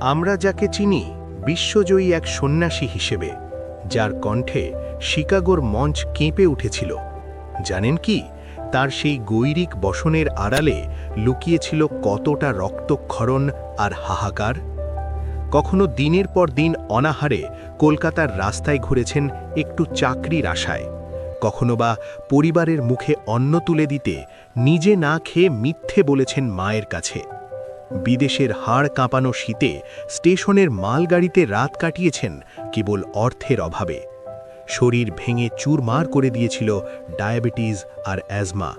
আমরা যাকে চিনি বিশ্বজয়ী এক সন্ন্যাসী হিসেবে, যার কণ্ঠে শিকাগোর মঞ্চ কেঁপে উঠেছিল। জানেন কি? তার সেই গৈরিক বসনের আড়ালে লুকিয়েছিল কতটা রক্তক্ষরণ আর হাহাকার? কখনো দিনের পর দিন অনাহারে কলকাতার রাস্তায় ঘুরেছেন একটু চাকরির আশায়। কখনো বা পরিবারের মুখে অন্ন তুলে দিতে নিজে না খেয়ে মিথ্যে বলেছেন মায়ের কাছে। বিদেশের হাড় কাঁপানো শীতে স্টেশনের মালগাড়িতে রাত কাটিয়েছেন কেবল অর্থের অভাবে। শরীর ভেঙে চুরমার করে দিয়েছিল ডায়াবেটিস আর অ্যাজমা,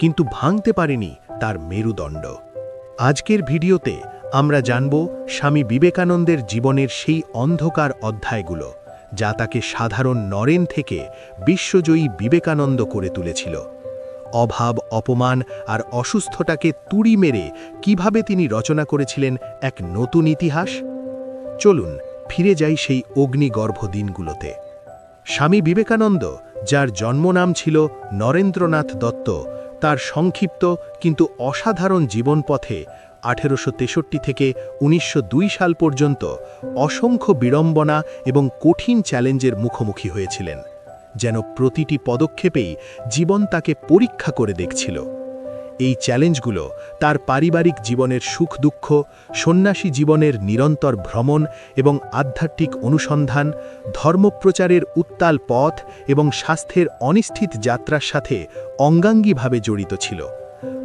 কিন্তু ভাঙতে পারেনি তার মেরুদণ্ড। আজকের ভিডিওতে আমরা জানব স্বামী বিবেকানন্দের জীবনের সেই অন্ধকার অধ্যায়গুলো, যা তাকে সাধারণ নরেন থেকে বিশ্বজয়ী বিবেকানন্দ করে তুলেছিল। অভাব, অপমান আর অসুস্থতাকে তুড়ি মেরে কীভাবে তিনি রচনা করেছিলেন এক নতুন ইতিহাস? চলুন ফিরে যাই সেই অগ্নিগর্ভ দিনগুলোতে। স্বামী বিবেকানন্দ, যার জন্মনাম ছিল নরেন্দ্রনাথ দত্ত, তার সংক্ষিপ্ত কিন্তু অসাধারণ জীবনপথে আঠেরোশো তেষট্টি থেকে উনিশশো দুই সাল পর্যন্ত অসংখ্য বিড়ম্বনা এবং কঠিন চ্যালেঞ্জের মুখোমুখি হয়েছিলেন। যেন প্রতিটি পদক্ষেপেই জীবন তাকে পরীক্ষা করে দেখছিল। এই চ্যালেঞ্জগুলো তার পারিবারিক জীবনের সুখ দুঃখ, সন্ন্যাসী জীবনের নিরন্তর ভ্রমণ এবং আধ্যাত্মিক অনুসন্ধান, ধর্মপ্রচারের উত্তাল পথ এবং স্বাস্থ্যের অনিশ্চিত যাত্রার সাথে অঙ্গাঙ্গীভাবে জড়িত ছিল।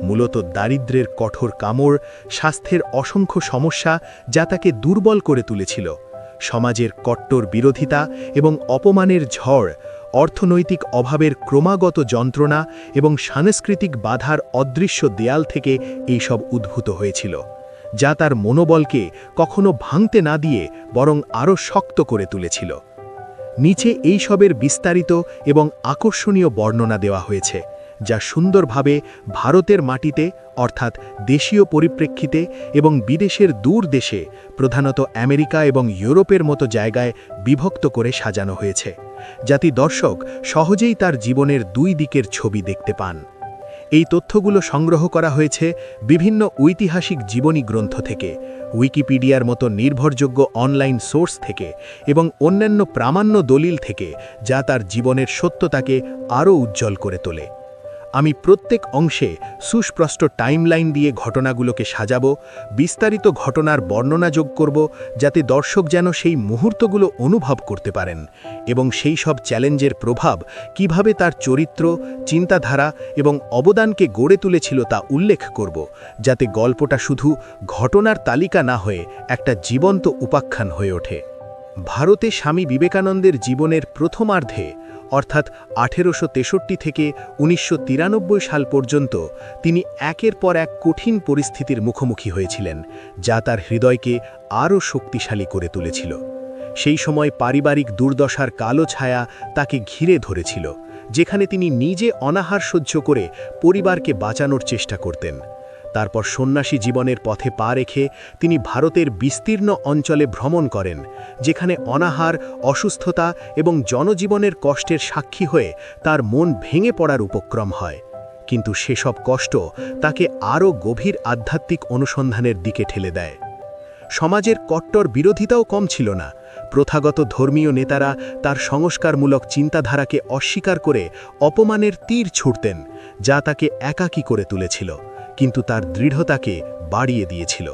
মূলত দারিদ্র্যের কঠোর কামড়, স্বাস্থ্যের অসংখ্য সমস্যা যা তাকে দুর্বল করে তুলেছিল। সমাজের কট্টর বিরোধিতা এবং অপমানের ঝড় অর্থনৈতিক অভাবের ক্রমাগত যন্ত্রণা এবং সাংস্কৃতিক বাধার অদৃশ্য দেয়াল থেকে এইসব উদ্ভূত হয়েছিল, যা তার মনোবলকে কখনো ভাঙতে না দিয়ে বরং আরও শক্ত করে তুলেছিল। নিচে এইসবের বিস্তারিত এবং আকর্ষণীয় বর্ণনা দেওয়া হয়েছে। যা সুন্দরভাবে ভারতের মাটিতে, অর্থাৎ দেশীয় পরিপ্রেক্ষিতে এবং বিদেশের দূর দেশে, প্রধানত আমেরিকা এবং ইউরোপের মতো জায়গায় বিভক্ত করে সাজানো হয়েছে, যাতে দর্শক সহজেই তার জীবনের দুই দিকের ছবি দেখতে পান। এই তথ্যগুলো সংগ্রহ করা হয়েছে বিভিন্ন ঐতিহাসিক জীবনী গ্রন্থ থেকে, উইকিপিডিয়ার মতো নির্ভরযোগ্য অনলাইন সোর্স থেকে এবং অন্যান্য প্রামাণ্য দলিল থেকে, যা তার জীবনের সত্যতাকে আরও উজ্জ্বল করে তোলে। আমি প্রত্যেক অংশে সুস্পষ্ট টাইমলাইন দিয়ে ঘটনাগুলোকে সাজাবো, বিস্তারিত ঘটনার বর্ণনা যোগ করব, যাতে দর্শক যেন সেই মুহূর্তগুলো অনুভব করতে পারেন এবং সেই সব চ্যালেঞ্জের প্রভাব কীভাবে তার চরিত্র, চিন্তাধারা এবং অবদানকে গড়ে তুলেছিল তা উল্লেখ করব, যাতে গল্পটা শুধু ঘটনার তালিকা না হয়ে একটা জীবন্ত উপাখ্যান হয়ে ওঠে। ভারতে স্বামী বিবেকানন্দের জীবনের প্রথমার্ধে অর্থাৎ আঠেরোশো তেষট্টি থেকে উনিশশো তিরানব্বই সাল পর্যন্ত তিনি একের পর এক কঠিন পরিস্থিতির মুখোমুখি হয়েছিলেন, যা তার হৃদয়কে আরও শক্তিশালী করে তুলেছিল। সেই সময় পারিবারিক দুর্দশার কালো ছায়া তাকে ঘিরে ধরেছিল, যেখানে তিনি নিজে অনাহার সহ্য করে পরিবারকে বাঁচানোর চেষ্টা করতেন। তারপর সন্ন্যাসী জীবনের পথে পা রেখে তিনি ভারতের বিস্তীর্ণ অঞ্চলে ভ্রমণ করেন, যেখানে অনাহার, অসুস্থতা এবং জনজীবনের কষ্টের সাক্ষী হয়ে তার মন ভেঙে পড়ার উপক্রম হয়। কিন্তু সেসব কষ্ট তাকে আরও গভীর আধ্যাত্মিক অনুসন্ধানের দিকে ঠেলে দেয়। সমাজের কট্টর বিরোধিতাও কম ছিল না। প্রথাগত ধর্মীয় নেতারা তার সংস্কারমূলক চিন্তাধারাকে অস্বীকার করে অপমানের তীর ছুটতেন যা তাকে একাকী করে তুলেছিল। কিন্তু তার দৃঢ়তাকে বাড়িয়ে দিয়েছিল।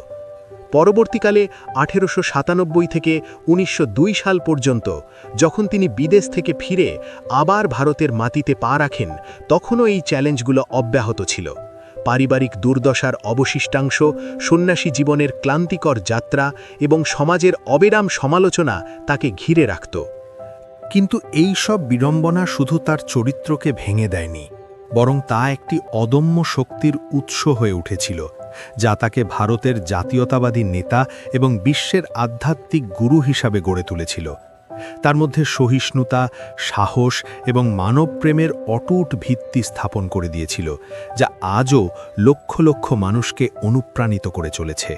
পরবর্তীকালে আঠেরোশো সাতানব্বই থেকে উনিশশো দুই সাল পর্যন্ত যখন তিনি বিদেশ থেকে ফিরে আবার ভারতের মাটিতে পা রাখেন, তখনও এই চ্যালেঞ্জগুলো অব্যাহত ছিল। পারিবারিক দুর্দশার অবশিষ্টাংশ, সন্ন্যাসী জীবনের ক্লান্তিকর যাত্রা এবং সমাজের অবিরাম সমালোচনা তাকে ঘিরে রাখত। কিন্তু এই সব বিড়ম্বনা শুধু তার চরিত্রকে ভেঙে দেয়নি। বরং তা একটি অদম্য শক্তির উৎস হয়ে উঠেছিল, যা তাকে ভারতের জাতীয়তাবাদী নেতা এবং বিশ্বের আধ্যাত্মিক গুরু হিসাবে গড়ে তুলেছিল। তার মধ্যে সহিষ্ণুতা, সাহস এবং মানবপ্রেমের অটুট ভিত্তি স্থাপন করে দিয়েছিল, যা আজও লক্ষ লক্ষ মানুষকে অনুপ্রাণিত করে চলেছে।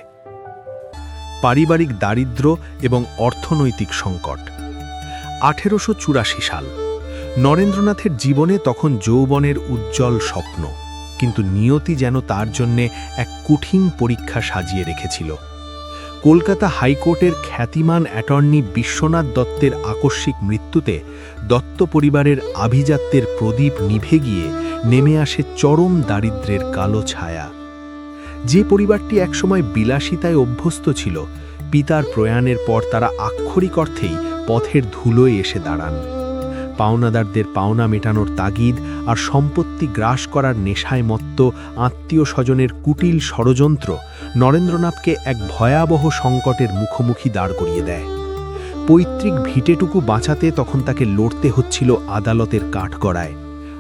পারিবারিক দারিদ্র এবং অর্থনৈতিক সংকট। আঠেরোশো চুরাশি সাল নরেন্দ্রনাথের জীবনে তখন যৌবনের উজ্জ্বল স্বপ্ন, কিন্তু নিয়তি যেন তার জন্যে এক কঠিন পরীক্ষা সাজিয়ে রেখেছিল। কলকাতা হাইকোর্টের খ্যাতিমান অ্যাটর্নি বিশ্বনাথ দত্তের আকস্মিক মৃত্যুতে দত্ত পরিবারের আভিজাত্যের প্রদীপ নিভে গিয়ে নেমে আসে চরম দারিদ্র্যের কালো ছায়া। যে পরিবারটি একসময় বিলাসিতায় অভ্যস্ত ছিল, পিতার প্রয়াণের পর তারা আক্ষরিক অর্থেই পথের ধুলোয় এসে দাঁড়ান। পাওনাদারদের পাওনা মেটানোর তাগিদ আর সম্পত্তি গ্রাস করার নেশায় মত্ত আত্মীয় স্বজনের কুটিল ষড়যন্ত্র নরেন্দ্রনাথকে এক ভয়াবহ সংকটের মুখোমুখি দাঁড় করিয়ে দেয়। পৈতৃক ভিটেটুকু বাঁচাতে তখন তাকে লড়তে হচ্ছিল আদালতের কাঠগড়ায়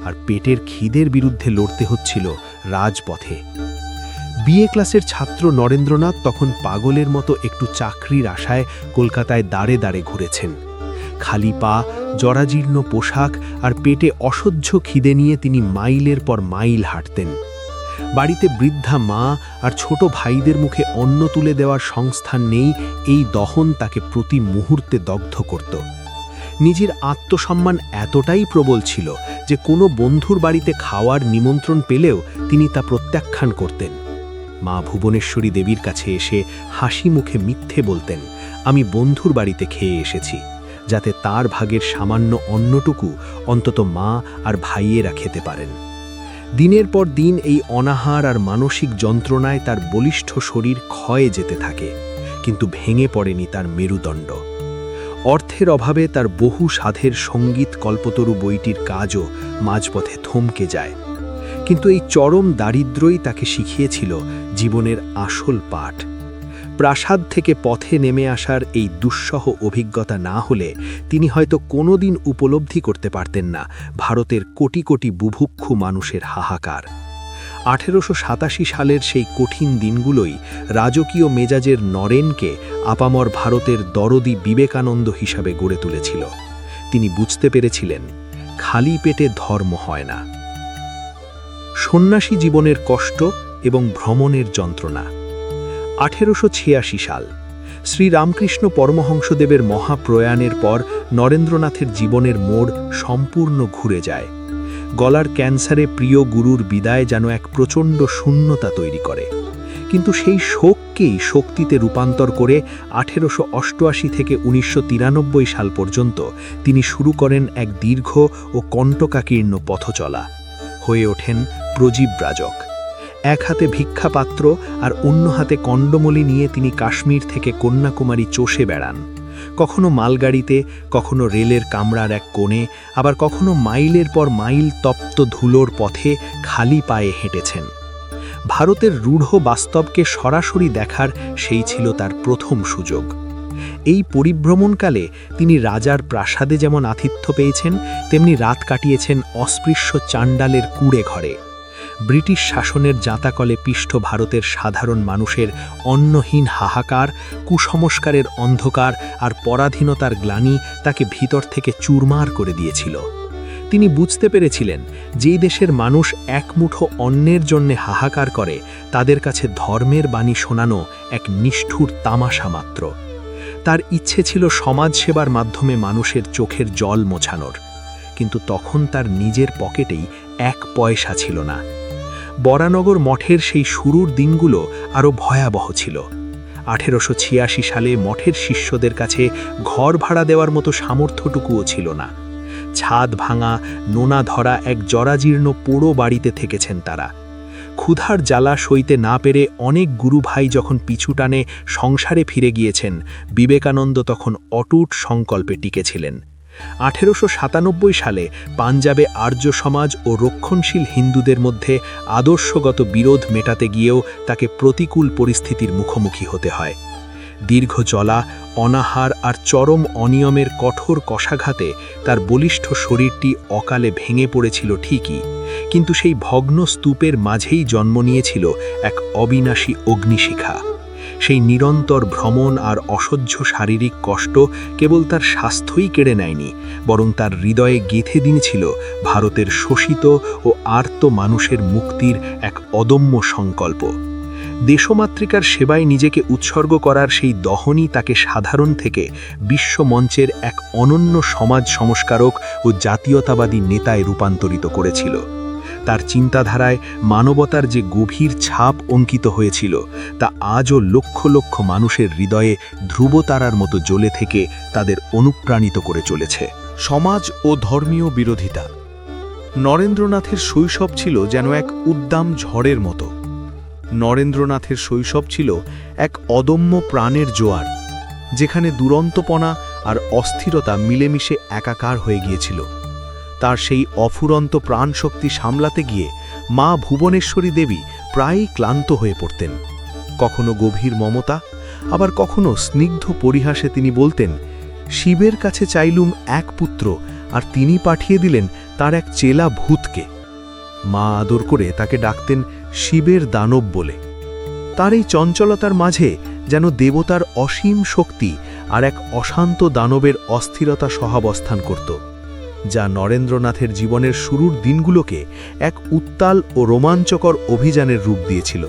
আর পেটের খিদের বিরুদ্ধে লড়তে হচ্ছিল রাজপথে। বিএ ক্লাসের ছাত্র নরেন্দ্রনাথ তখন পাগলের মতো একটু চাকরির আশায় কলকাতায় দাঁড়ে দাঁড়ে ঘুরেছেন। খালি পা, জরাজীর্ণ পোশাক আর পেটে অসহ্য খিদে নিয়ে তিনি মাইলের পর মাইল হাঁটতেন। বাড়িতে বৃদ্ধা মা আর ছোট ভাইদের মুখে অন্ন তুলে দেওয়ার সংস্থান নেই, এই দহন তাকে প্রতি মুহূর্তে দগ্ধ করত। নিজের আত্মসম্মান এতটাই প্রবল ছিল যে কোনো বন্ধুর বাড়িতে খাওয়ার নিমন্ত্রণ পেলেও তিনি তা প্রত্যাখ্যান করতেন। মা ভুবনেশ্বরী দেবীর কাছে এসে হাসি মুখে মিথ্যে বলতেন, আমি বন্ধুর বাড়িতে খেয়ে এসেছি। যাতে তার ভাগের সামান্য অন্নটুকু অন্তত মা আর ভাইয়েরা খেতে পারেন। দিনের পর দিন এই অনাহার আর মানসিক যন্ত্রণায় তার বলিষ্ঠ শরীর ক্ষয়ে যেতে থাকে, কিন্তু ভেঙে পড়েনি তার মেরুদণ্ড। অর্থের অভাবে তার বহু সাধের সংগীত কল্পতরু বইটির কাজও মাঝপথে থমকে যায়। কিন্তু এই চরম দারিদ্র্যই তাকে শিখিয়েছিল জীবনের আসল পাঠ। প্রাসাদ থেকে পথে নেমে আসার এই দুঃসহ অভিজ্ঞতা না হলে তিনি হয়তো কোনোদিন উপলব্ধি করতে পারতেন না ভারতের কোটি কোটি বুভুক্ষু মানুষের হাহাকার। আঠেরোশো সাতাশি সালের সেই কঠিন দিনগুলোই রাজকীয় মেজাজের নরেনকে আপামর ভারতের দরদি বিবেকানন্দ হিসাবে গড়ে তুলেছিল। তিনি বুঝতে পেরেছিলেন, খালি পেটে ধর্ম হয় না। সন্ন্যাসী জীবনের কষ্ট এবং ভ্রমণের যন্ত্রণা আঠেরোশো ছিয়াশি সাল শ্রীরামকৃষ্ণ পরমহংসদেবের মহাপ্রয়াণের পর নরেন্দ্রনাথের জীবনের মোড় সম্পূর্ণ ঘুরে যায়। গলার ক্যান্সারে প্রিয় গুরুর বিদায় যেন এক প্রচণ্ড শূন্যতা তৈরি করে। কিন্তু সেই শোককেই শক্তিতে রূপান্তর করে আঠেরোশো অষ্টআশি থেকে উনিশশো তিরানব্বই সাল পর্যন্ত তিনি শুরু করেন এক দীর্ঘ ও কণ্টকাকীর্ণ পথচলা। হয়ে ওঠেন প্রজীবরাজক এক হাতে ভিক্ষাপাত্র আর অন্য হাতে কণ্ডমলি নিয়ে তিনি কাশ্মীর থেকে কন্যাকুমারী চষে বেড়ান। কখনো মালগাড়িতে, কখনো রেলের কামরার এক কোণে, আবার কখনো মাইলের পর মাইল তপ্ত ধুলোর পথে খালি পায়ে হেঁটেছেন। ভারতের রূঢ় বাস্তবকে সরাসরি দেখার সেই ছিল তার প্রথম সুযোগ। এই পরিভ্রমণকালে তিনি রাজার প্রাসাদে যেমন আতিথ্য পেয়েছেন, তেমনি রাত কাটিয়েছেন অস্পৃশ্য চাণ্ডালের কুড়ে ঘরে। ব্রিটিশ শাসনের জাঁতাকলে পিষ্ঠ ভারতের সাধারণ মানুষের অন্নহীন হাহাকার, কুসংস্কারের অন্ধকার আর পরাধীনতার গ্লানি তাকে ভিতর থেকে চুরমার করে দিয়েছিল। তিনি বুঝতে পেরেছিলেন, যেই দেশের মানুষ এক মুঠো অন্যের জন্যে হাহাকার করে, তাদের কাছে ধর্মের বাণী শোনানো এক নিষ্ঠুর তামাশা মাত্র। তার ইচ্ছে ছিল সমাজসেবার মাধ্যমে মানুষের চোখের জল মোছানোর। কিন্তু তখন তার নিজের পকেটেই এক পয়সা ছিল না। বরানগর মঠের সেই শুরুর দিনগুলো আরও ভয়াবহ ছিল। আঠেরোশো ছিয়াশি সালে মঠের শিষ্যদের কাছে ঘর ভাড়া দেওয়ার মতো সামর্থ্যটুকুও ছিল না। ছাদ ভাঙা, নোনা ধরা এক জরাজীর্ণ পোড়ো বাড়িতে থেকেছেন তারা। ক্ষুধার জ্বালা সইতে না পেরে অনেক গুরু ভাই যখন পিছু টানে সংসারে ফিরে গিয়েছেন, বিবেকানন্দ তখন অটুট সংকল্পে টিকেছিলেন আঠেরোশো সাতানব্বই সালে পাঞ্জাবে আর্য সমাজ ও রক্ষণশীল হিন্দুদের মধ্যে আদর্শগত বিরোধ মেটাতে গিয়েও তাকে প্রতিকূল পরিস্থিতির মুখোমুখি হতে হয়। দীর্ঘ চলা অনাহার আর চরম অনিয়মের কঠোর কষাঘাতে তার বলিষ্ঠ শরীরটি অকালে ভেঙে পড়েছিল ঠিকই, কিন্তু সেই ভগ্ন স্তূপের মাঝেই জন্ম নিয়েছিল এক অবিনাশী অগ্নিশিখা। সেই নিরন্তর ভ্রমণ আর অসহ্য শারীরিক কষ্ট কেবল তার স্বাস্থ্যই কেড়ে নেয়নি, বরং তার হৃদয়ে গেঁথে দিয়েছিল ভারতের শোষিত ও আর্ত মানুষের মুক্তির এক অদম্য সংকল্প। দেশমাতৃকার সেবায় নিজেকে উৎসর্গ করার সেই দহনই তাকে সাধারণ থেকে বিশ্বমঞ্চের এক অনন্য সমাজ সংস্কারক ও জাতীয়তাবাদী নেতায় রূপান্তরিত করেছিল। তার চিন্তাধারায় মানবতার যে গভীর ছাপ অঙ্কিত হয়েছিল, তা আজও লক্ষ লক্ষ মানুষের হৃদয়ে ধ্রুবতারার মতো জ্বলে থেকে তাদের অনুপ্রাণিত করে চলেছে। সমাজ ও ধর্মীয় বিরোধিতা। নরেন্দ্রনাথের শৈশব ছিল যেন এক উদ্দাম ঝড়ের মতো। নরেন্দ্রনাথের শৈশব ছিল এক অদম্য প্রাণের জোয়ার, যেখানে দুরন্তপনা আর অস্থিরতা মিলেমিশে একাকার হয়ে গিয়েছিল। তার সেই অফুরন্ত প্রাণশক্তি সামলাতে গিয়ে মা ভুবনেশ্বরী দেবী প্রায়ই ক্লান্ত হয়ে পড়তেন। কখনো গভীর মমতা, আবার কখনো স্নিগ্ধ পরিহাসে তিনি বলতেন, শিবের কাছে চাইলুম এক পুত্র, আর তিনি পাঠিয়ে দিলেন তার এক চেলা ভূতকে। মা আদর করে তাকে ডাকতেন শিবের দানব বলে। তার এই চঞ্চলতার মাঝে যেন দেবতার অসীম শক্তি আর এক অশান্ত দানবের অস্থিরতা সহাবস্থান করত। যা নরেন্দ্রনাথের জীবনের শুরুর দিনগুলোকে এক উত্তাল ও রোমাঞ্চকর অভিযানের রূপ দিয়েছিল।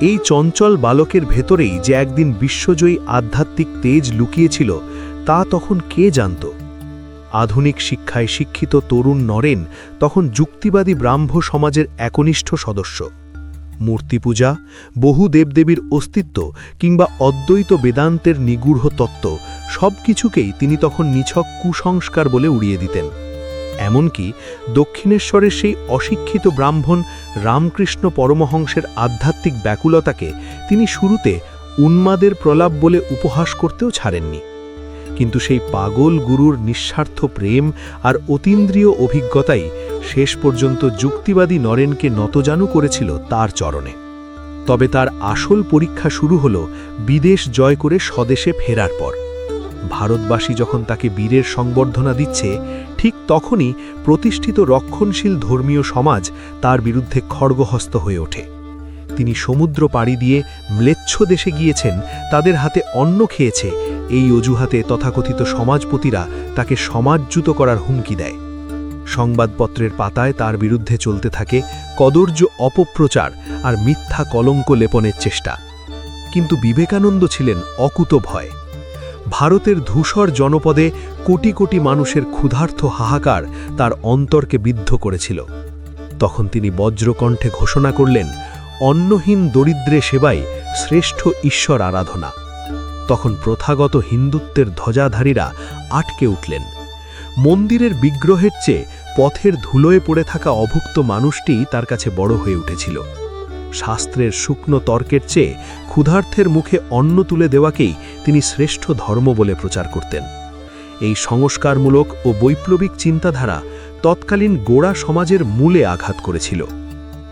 এই চঞ্চল বালকের ভেতরেই যে একদিন বিশ্বজয়ী আধ্যাত্মিক তেজ লুকিয়েছিল, তা তখন কে জানত? আধুনিক শিক্ষায় শিক্ষিত তরুণ নরেন তখন যুক্তিবাদী ব্রাহ্ম সমাজের একনিষ্ঠ সদস্য। মূর্তি পূজা, বহু দেবদেবীর অস্তিত্ব কিংবা অদ্বৈত বেদান্তের নিগূঢ় তত্ত্ব, সব কিছুকেই তিনি তখন নিছক কুসংস্কার বলে উড়িয়ে দিতেন। এমনকি দক্ষিণেশ্বরের সেই অশিক্ষিত ব্রাহ্মণ রামকৃষ্ণ পরমহংসের আধ্যাত্মিক ব্যাকুলতাকে তিনি শুরুতে উন্মাদের প্রলাপ বলে উপহাস করতেও ছাড়েননি। কিন্তু সেই পাগল গুরুর নিঃস্বার্থ প্রেম আর অতীন্দ্রিয় অভিজ্ঞতাই শেষ পর্যন্ত যুক্তিবাদী নরেনকে নতজানু করেছিল তার চরণে। তবে তার আসল পরীক্ষা শুরু হল বিদেশ জয় করে স্বদেশে ফেরার পর। ভারতবাসী যখন তাকে বীরের সংবর্ধনা দিচ্ছে, ঠিক তখনই প্রতিষ্ঠিত রক্ষণশীল ধর্মীয় সমাজ তার বিরুদ্ধে খড়গহস্ত হয়ে ওঠে। তিনি সমুদ্র পাড়ি দিয়ে ম্লেচ্ছ দেশে গিয়েছেন, তাদের হাতে অন্ন খেয়েছে এই অজুহাতে তথাকথিত সমাজপতিরা তাকে সমাজচ্যুত করার হুমকি দেয়। সংবাদপত্রের পাতায় তার বিরুদ্ধে চলতে থাকে কদর্য অপপ্রচার আর মিথ্যা কলঙ্ক লেপনের চেষ্টা। কিন্তু বিবেকানন্দ ছিলেন অকুত ভয় ভারতের ধূসর জনপদে কোটি কোটি মানুষের ক্ষুধার্থ হাহাকার তার অন্তরকে বিদ্ধ করেছিল। তখন তিনি বজ্রকণ্ঠে ঘোষণা করলেন, অন্নহীন দরিদ্রে সেবাই শ্রেষ্ঠ ঈশ্বর আরাধনা। তখন প্রথাগত হিন্দুত্বের ধ্বজাধারীরা আটকে উঠলেন। মন্দিরের বিগ্রহের চেয়ে পথের ধুলোয় পড়ে থাকা অভুক্ত মানুষটি তার কাছে বড় হয়ে উঠেছিল। শাস্ত্রের শুকনো তর্কের চেয়ে ক্ষুধার্থের মুখে অন্ন তুলে দেওয়াকেই তিনি শ্রেষ্ঠ ধর্ম বলে প্রচার করতেন। এই সংস্কারমূলক ও বৈপ্লবিক চিন্তাধারা তৎকালীন গোড়া সমাজের মূলে আঘাত করেছিল।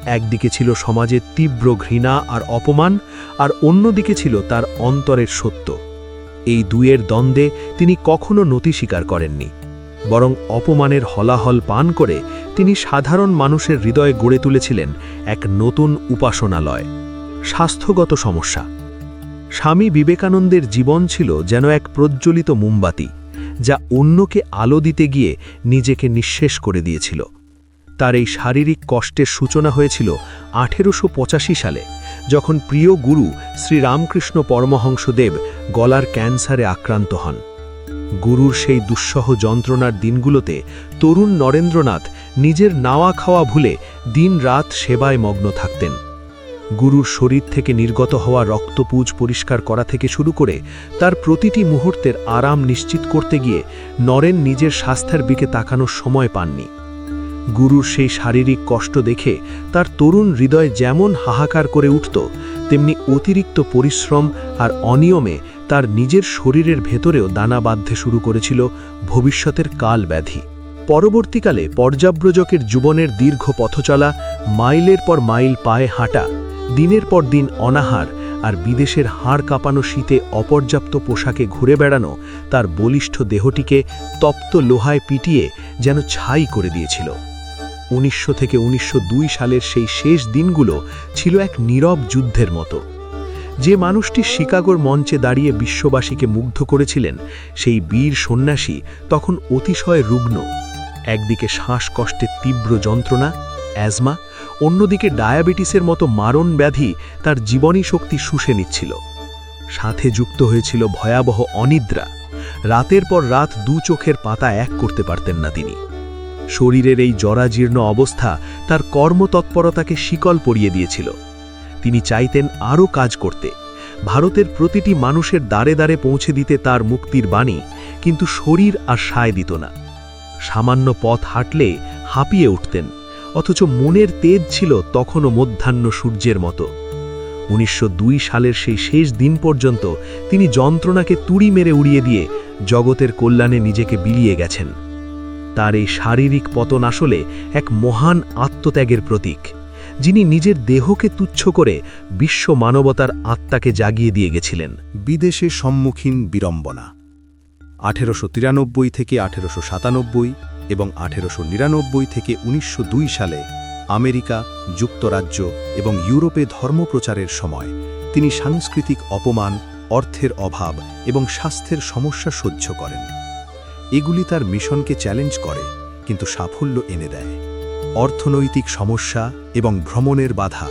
একদিকে ছিল সমাজের তীব্র ঘৃণা আর অপমান, আর অন্যদিকে ছিল তার অন্তরের সত্য। এই দুয়ের দ্বন্দ্বে তিনি কখনো নতি স্বীকার করেননি, বরং অপমানের হলাহল পান করে তিনি সাধারণ মানুষের হৃদয়ে গড়ে তুলেছিলেন এক নতুন উপাসনালয়, স্বাস্থ্যগত সমস্যা। স্বামী বিবেকানন্দের জীবন ছিল যেন এক প্রজ্বলিত মোমবাতি, যা অন্যকে আলো দিতে গিয়ে নিজেকে নিঃশেষ করে দিয়েছিল। তার এই শারীরিক কষ্টের সূচনা হয়েছিল আঠেরোশো পঁচাশি সালে, যখন প্রিয় গুরু শ্রীরামকৃষ্ণ পরমহংসদেব গলার ক্যান্সারে আক্রান্ত হন। গুরুর সেই দুঃসহ যন্ত্রণার দিনগুলোতে তরুণ নরেন্দ্রনাথ নিজের নাওয়া খাওয়া ভুলে দিন রাত সেবায় মগ্ন থাকতেন। গুরুর শরীর থেকে নির্গত হওয়া রক্তপুজ পরিষ্কার করা থেকে শুরু করে তার প্রতিটি মুহূর্তের আরাম নিশ্চিত করতে গিয়ে নরেন নিজের স্বাস্থ্যের দিকে তাকানোর সময় পাননি। গুরুর সেই শারীরিক কষ্ট দেখে তার তরুণ হৃদয় যেমন হাহাকার করে উঠত, তেমনি অতিরিক্ত পরিশ্রম আর অনিয়মে তার নিজের শরীরের ভেতরেও দানা বাঁধতে শুরু করেছিল ভবিষ্যতের কাল ব্যাধি পরবর্তীকালে পর্যাব্রজকের জীবনের দীর্ঘ পথচলা, মাইলের পর মাইল পায়ে হাঁটা, দিনের পর দিন অনাহার আর বিদেশের হাড় কাঁপানো শীতে অপর্যাপ্ত পোশাকে ঘুরে বেড়ানো তার বলিষ্ঠ দেহটিকে তপ্ত লোহায় পিটিয়ে যেন ছাই করে দিয়েছিল। উনিশশো থেকে উনিশশো দুই সালের সেই শেষ দিনগুলো ছিল এক নীরব যুদ্ধের মতো। যে মানুষটি শিকাগোর মঞ্চে দাঁড়িয়ে বিশ্ববাসীকে মুগ্ধ করেছিলেন, সেই বীর সন্ন্যাসী তখন অতিশয় রুগ্ন। একদিকে শ্বাসকষ্টের তীব্র যন্ত্রণা, অ্যাজমা, অন্যদিকে ডায়াবেটিসের মতো মারণ ব্যাধি তার জীবনী শক্তি শুষে নিচ্ছিল। সাথে যুক্ত হয়েছিল ভয়াবহ অনিদ্রা। রাতের পর রাত দু চোখের পাতা এক করতে পারতেন না তিনি। শরীরের এই জরাজীর্ণ অবস্থা তার কর্মতৎপরতাকে শিকল পরিয়ে দিয়েছিল। তিনি চাইতেন আরও কাজ করতে। ভারতের প্রতিটি মানুষের দ্বারে দ্বারে পৌঁছে দিতে তার মুক্তির বাণী কিন্তু শরীর আর সায় দিত না। সামান্য পথ হাঁটলে হাঁপিয়ে উঠতেন, অথচ মনের তেজ ছিল তখনও মধ্যাহ্ন সূর্যের মতো। উনিশশো দুই সালের সেই শেষ দিন পর্যন্ত তিনি যন্ত্রণাকে তুড়ি মেরে উড়িয়ে দিয়ে জগতের কল্যাণে নিজেকে বিলিয়ে গেছেন। তার এই শারীরিক পতন আসলে এক মহান আত্মত্যাগের প্রতীক, যিনি নিজের দেহকে তুচ্ছ করে বিশ্ব মানবতার আত্মাকে জাগিয়ে দিয়ে গেছিলেন। বিদেশে সম্মুখীন বিড়ম্বনা, আঠেরোশো তিরানব্বই থেকে আঠেরোশো সাতানব্বই এবং আঠেরোশো নিরানব্বই থেকে উনিশশো দুই সালে আমেরিকা, যুক্তরাজ্য এবং ইউরোপে ধর্মপ্রচারের সময় তিনি সাংস্কৃতিক অপমান, অর্থের অভাব এবং স্বাস্থ্যের সমস্যা সহ্য করেন। এগুলি তার মিশনকে চ্যালেঞ্জ করে, কিন্তু সাফল্য এনে দেয়। অর্থনৈতিক সমস্যা এবং ভ্রমণের বাধা।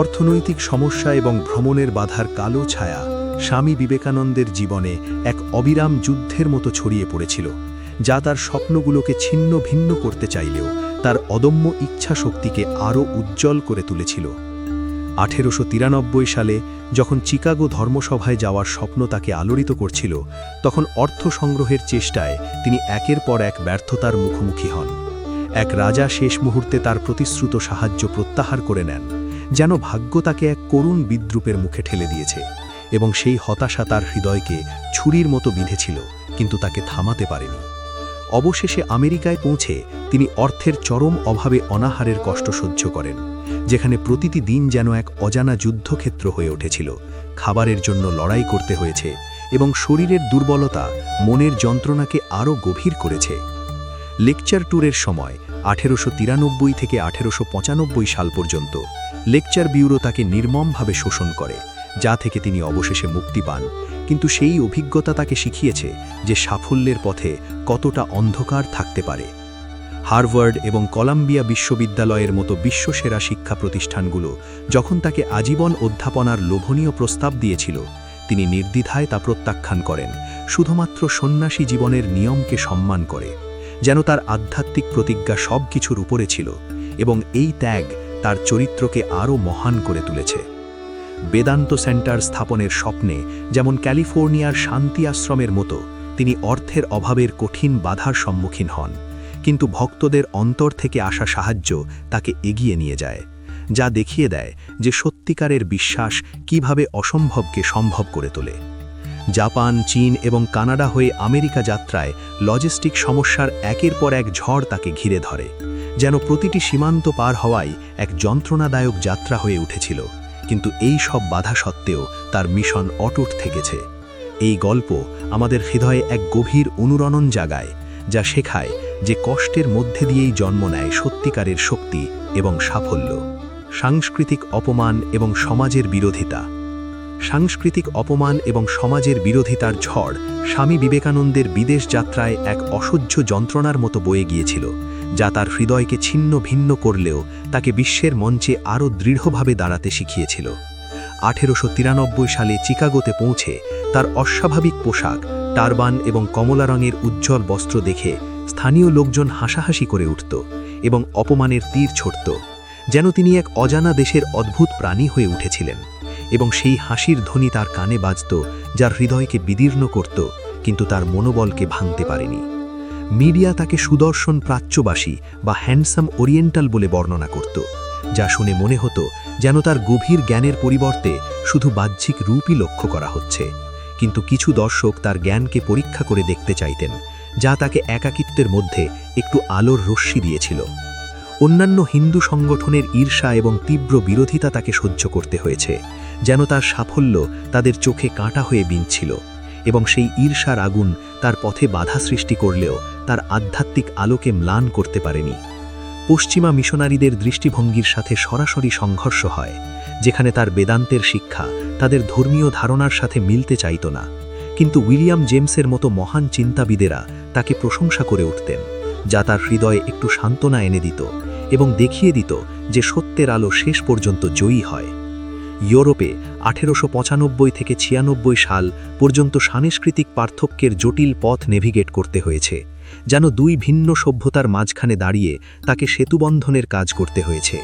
অর্থনৈতিক সমস্যা এবং ভ্রমণের বাধার কালো ছায়া স্বামী বিবেকানন্দের জীবনে এক অবিরাম যুদ্ধের মতো ছড়িয়ে পড়েছিল, যা তার স্বপ্নগুলোকে ছিন্ন ভিন্ন করতে চাইলেও তার অদম্য ইচ্ছা শক্তিকে আরও উজ্জ্বল করে তুলেছিল। আঠেরোশো তিরানব্বই সালে যখন চিকাগো ধর্মসভায় যাওয়ার স্বপ্ন তাকে আলোড়িত করছিল, তখন অর্থ সংগ্রহের চেষ্টায় তিনি একের পর এক ব্যর্থতার মুখোমুখি হন। এক রাজা শেষ মুহূর্তে তার প্রতিশ্রুত সাহায্য প্রত্যাহার করে নেন, যেন ভাগ্য তাকে এক করুণ বিদ্রুপের মুখে ঠেলে দিয়েছে এবং সেই হতাশা তার হৃদয়কে ছুরির মতো বিঁধেছিল, কিন্তু তাকে থামাতে পারেনি। অবশেষে আমেরিকায় পৌঁছে তিনি অর্থের চরম অভাবে অনাহারের কষ্ট সহ্য করেন। যেখানে প্রতিটি দিন যেন এক অজানা যুদ্ধক্ষেত্র হয়ে উঠেছিল। খাবারের জন্য লড়াই করতে হয়েছে এবং শরীরের দুর্বলতা মনের যন্ত্রণাকে আরও গভীর করেছে। লেকচার ট্যুরের সময় আঠেরোশো তিরানব্বই থেকে আঠেরোশো পঁচানব্বই সাল পর্যন্ত লেকচার ব্যুরো তাকে নির্মমভাবে শোষণ করে, যা থেকে তিনি অবশেষে মুক্তি পান। কিন্তু সেই অভিজ্ঞতা তাকে শিখিয়েছে যে সাফল্যের পথে কতটা অন্ধকার থাকতে পারে। হার্ভার্ড এবং কলাম্বিয়া বিশ্ববিদ্যালয়ের মতো বিশ্বসেরা শিক্ষা প্রতিষ্ঠানগুলো যখন তাকে আজীবন অধ্যাপনার লোভনীয় প্রস্তাব দিয়েছিল, তিনি নির্দ্বিধায় তা প্রত্যাখ্যান করেন, শুধুমাত্র সন্ন্যাসী জীবনের নিয়মকে সম্মান করে, যেন তার আধ্যাত্মিক প্রতিজ্ঞা সব কিছুর উপরে ছিল এবং এই ত্যাগ তার চরিত্রকে আরও মহান করে তুলেছে। বেদান্ত সেন্টার স্থাপনের স্বপ্নে, যেমন ক্যালিফোর্নিয়ার শান্তি আশ্রমের মতো, তিনি অর্থের অভাবের কঠিন বাধার সম্মুখীন হন। কিন্তু ভক্তদের অন্তর থেকে আসা সাহায্য তাকে এগিয়ে নিয়ে যায়, যা দেখিয়ে দেয় যে সত্যিকারের বিশ্বাস কীভাবে অসম্ভবকে সম্ভব করে তোলে। জাপান, চীন এবং কানাডা হয়ে আমেরিকা যাত্রায় লজিস্টিক সমস্যার একের পর এক ঝড় তাকে ঘিরে ধরে, যেন প্রতিটি সীমান্ত পার হওয়াই এক যন্ত্রণাদায়ক যাত্রা হয়ে উঠেছিল। কিন্তু এই সব বাধা সত্ত্বেও তার মিশন অটুট থেকেছে। এই গল্প আমাদের হৃদয়ে এক গভীর অনুরণন জাগায়, যা শেখায় যে কষ্টের মধ্যে দিয়েই জন্ম নেয় সত্যিকারের শক্তি এবং সাফল্য। সাংস্কৃতিক অপমান এবং সমাজের বিরোধিতা। সাংস্কৃতিক অপমান এবং সমাজের বিরোধিতার ঝড় স্বামী বিবেকানন্দের বিদেশ যাত্রায় এক অসহ্য যন্ত্রণার মতো বয়ে গিয়েছিল, যা তার হৃদয়কে ছিন্ন ভিন্ন করলেও তাকে বিশ্বের মঞ্চে আরও দৃঢ়ভাবে দাঁড়াতে শিখিয়েছিল। আঠেরোশো তিরানব্বই সালে চিকাগোতে পৌঁছে তার অস্বাভাবিক পোশাক, টারবান এবং কমলা রঙের উজ্জ্বল বস্ত্র দেখে স্থানীয় লোকজন হাসাহাসি করে উঠত এবং অপমানের তীর ছড়ত যেন তিনি এক অজানা দেশের অদ্ভুত প্রাণী হয়ে উঠেছিলেন এবং সেই হাসির ধ্বনি তার কানে বাজত, যার হৃদয়কে বিদীর্ণ করত, কিন্তু তার মনোবলকে ভাঙতে পারেনি। মিডিয়া তাকে সুদর্শন প্রাচ্যবাসী বা হ্যান্ডসাম ওরিয়েন্টাল বলে বর্ণনা করত, যা শুনে মনে হতো যেন তার গভীর জ্ঞানের পরিবর্তে শুধু বাহ্যিক রূপই লক্ষ্য করা হচ্ছে। কিন্তু কিছু দর্শক তার জ্ঞানকে পরীক্ষা করে দেখতে চাইতেন যা তাকে একাকিত্বের মধ্যে একটু আলোর রশ্মি দিয়েছিল। অন্যান্য হিন্দু সংগঠনের ঈর্ষা এবং তীব্র বিরোধিতা তাকে সহ্য করতে হয়েছে, যেন তার সাফল্য তাদের চোখে কাঁটা হয়ে বিনছিল এবং সেই ঈর্ষার আগুন তার পথে বাধা সৃষ্টি করলেও তার আধ্যাত্মিক আলোকে ম্লান করতে পারেনি। পশ্চিমা মিশনারিদের দৃষ্টিভঙ্গির সাথে সরাসরি সংঘর্ষ হয়, যেখানে তার বেদান্তের শিক্ষা তাদের ধর্মীয় ধারণার সাথে মিলতে চাইত না। কিন্তু উইলিয়াম জেমসের মতো মহান চিন্তাবিদেরা তাকে প্রশংসা করে উঠতেন, যা তার হৃদয়ে একটু সান্ত্বনা এনে দিত এবং দেখিয়ে দিত যে সত্যের আলো শেষ পর্যন্ত জয়ী হয়। ইউরোপে আঠেরোশো পঁচানব্বই থেকে ছিয়ানব্বই সাল পর্যন্ত সাংস্কৃতিক পার্থক্যের জটিল পথ নেভিগেট করতে হয়েছে, যেন দুই ভিন্ন সভ্যতার মাঝখানে দাঁড়িয়ে তাকে সেতুবন্ধনের কাজ করতে হয়েছে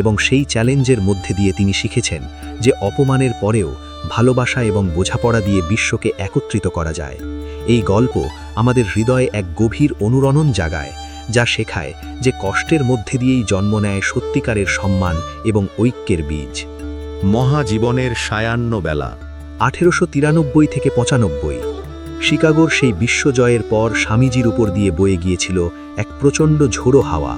এবং সেই চ্যালেঞ্জের মধ্যে দিয়ে তিনি শিখেছেন যে অপমানের পরেও ভালোবাসা এবং বোঝাপড়া দিয়ে বিশ্বকে একত্রিত করা যায়। এই গল্প আমাদের হৃদয়ে এক গভীর অনুরণন জাগায় যা শেখায় যে কষ্টের মধ্যে দিয়েই জন্ম নেয় সত্যিকারের সম্মান এবং ঐক্যের বীজ। মহাজীবনের সায়ান্ন বেলা। আঠেরোশো তিরানব্বই থেকে পঁচানব্বই। শিকাগোর সেই বিশ্বজয়ের পর স্বামীজির উপর দিয়ে বয়ে গিয়েছিল এক প্রচণ্ড ঝোড়ো হাওয়া।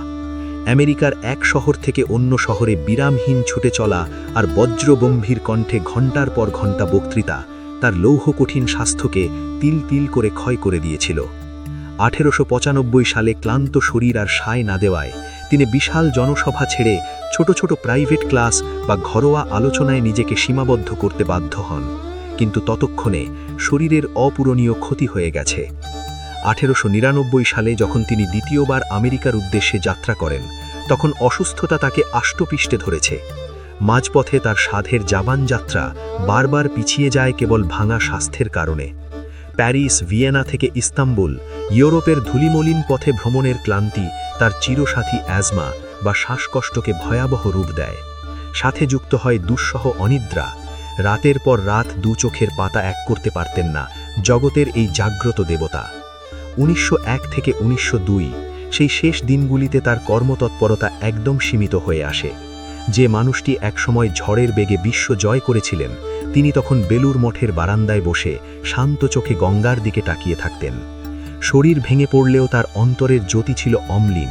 আমেরিকার এক শহর থেকে অন্য শহরে বিরামহীন ছুটে চলা আর বজ্রগম্ভীর কণ্ঠে ঘণ্টার পর ঘণ্টা বক্তৃতা তার লৌহ কঠিন স্বাস্থ্যকে তিল তিল করে ক্ষয় করে দিয়েছিল। আঠেরোশো পঁচানব্বই সালে ক্লান্ত শরীর আর সায় না দেওয়ায় তিনি বিশাল জনসভা ছেড়ে ছোট ছোট প্রাইভেট ক্লাস বা ঘরোয়া আলোচনায় নিজেকে সীমাবদ্ধ করতে বাধ্য হন। কিন্তু ততক্ষণে শরীরের অপূরণীয় ক্ষতি হয়ে গেছে। আঠেরোশো নিরানব্বই সালে যখন তিনি দ্বিতীয়বার আমেরিকার উদ্দেশ্যে যাত্রা করেন, তখন অসুস্থতা তাকে আষ্টপিষ্টে ধরেছে। মাঝপথে তার সাধের জাবান যাত্রা বারবার পিছিয়ে যায় কেবল ভাঙা স্বাস্থ্যের কারণে। প্যারিস, ভিয়েনা থেকে ইস্তাম্বুল, ইউরোপের ধুলিমলিন পথে ভ্রমণের ক্লান্তি, তার চিরসাথী অ্যাজমা বা শ্বাসকষ্টকে ভয়াবহ রূপ দেয়। সাথে যুক্ত হয় দুঃসহ অনিদ্রা। রাতের পর রাত দু চোখের পাতা এক করতে পারতেন না জগতের এই জাগ্রত দেবতা। উনিশশো এক থেকে উনিশশো দুই, সেই শেষ দিনগুলিতে তার কর্মতৎপরতা একদম সীমিত হয়ে আসে। যে মানুষটি একসময় ঝড়ের বেগে বিশ্ব জয় করেছিলেন, তিনি তখন বেলুর মঠের বারান্দায় বসে শান্ত চোখে গঙ্গার দিকে তাকিয়ে থাকতেন। শরীর ভেঙে পড়লেও তার অন্তরের জ্যোতি ছিল অম্লিন।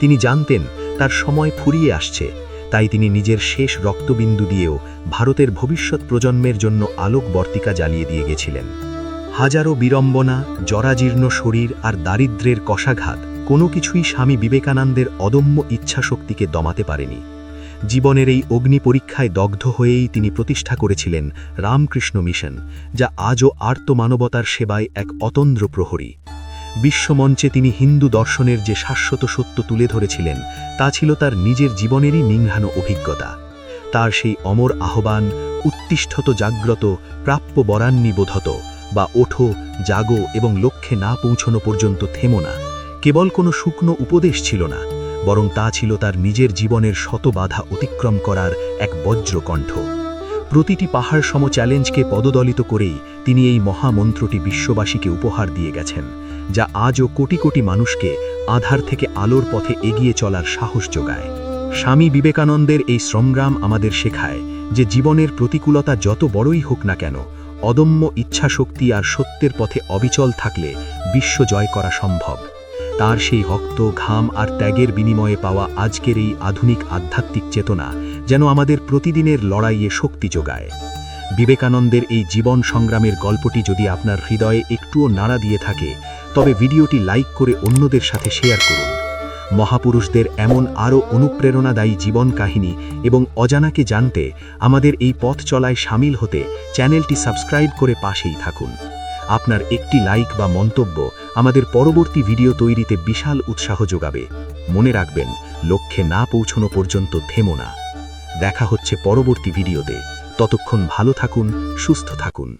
তিনি জানতেন, তার সময় ফুরিয়ে আসছে, তাই তিনি নিজের শেষ রক্তবিন্দু দিয়েও ভারতের ভবিষ্যৎ প্রজন্মের জন্য আলোক বর্তিকা জ্বালিয়ে দিয়ে গেছিলেন। হাজারো বিড়ম্বনা, জরাজীর্ণ শরীর আর দারিদ্র্যের কষাঘাত কোনো কিছুই স্বামী বিবেকানন্দের অদম্য ইচ্ছাশক্তিকে দমাতে পারেনি। জীবনের এই অগ্নি পরীক্ষায় দগ্ধ হয়েই তিনি প্রতিষ্ঠা করেছিলেন রামকৃষ্ণ মিশন, যা আজও আর্ত মানবতার সেবায় এক অতন্দ্র প্রহরী। বিশ্বমঞ্চে তিনি হিন্দু দর্শনের যে শাশ্বত সত্য তুলে ধরেছিলেন, তা ছিল তার নিজের জীবনেরই নিংহানো অভিজ্ঞতা। তার সেই অমর আহ্বান, উত্তিষ্ঠত জাগ্রত, প্রাপ্য বরান্নি বোধত, বা ওঠো, জাগো এবং লক্ষ্যে না পৌঁছনো পর্যন্ত থেমো না, কেবল কোনো শুকনো উপদেশ ছিল না। বরং তা ছিল তার নিজের জীবনের শত বাধা অতিক্রম করার এক বজ্রকণ্ঠ। প্রতিটি পাহাড় সম চ্যালেঞ্জকে পদদলিত করেই তিনি এই মহামন্ত্রটি বিশ্ববাসীকে উপহার দিয়ে গেছেন, যা আজও কোটি কোটি মানুষকে আধার থেকে আলোর পথে এগিয়ে চলার সাহস যোগায়। স্বামী বিবেকানন্দের এই সংগ্রাম আমাদের শেখায় যে জীবনের প্রতিকূলতা যত বড়ই হোক না কেন, অদম্য ইচ্ছাশক্তি আর সত্যের পথে অবিচল থাকলে বিশ্ব জয় করা সম্ভব। তার সেই রক্ত, ঘাম আর ত্যাগের বিনিময়ে পাওয়া আজকের এই আধুনিক আধ্যাত্মিক চেতনা যেন আমাদের প্রতিদিনের লড়াইয়ে শক্তি যোগায়। বিবেকানন্দের এই জীবন সংগ্রামের গল্পটি যদি আপনার হৃদয়ে একটুও নাড়া দিয়ে থাকে, তবে ভিডিওটি লাইক করে অন্যদের সাথে শেয়ার করুন। মহাপুরুষদের এমন আরও অনুপ্রেরণাদায়ী জীবন কাহিনী এবং অজানাকে জানতে আমাদের এই পথ চলায় সামিল হতে চ্যানেলটি সাবস্ক্রাইব করে পাশেই থাকুন। আপনার একটি লাইক বা মন্তব্য আমাদের পরবর্তী ভিডিও তৈরিতে বিশাল উৎসাহ যোগাবে। মনে রাখবেন, লক্ষ্যে না পৌঁছনো পর্যন্ত থেমো না। দেখা হচ্ছে পরবর্তী ভিডিওতে। ততক্ষণ ভালো থাকুন, সুস্থ থাকুন।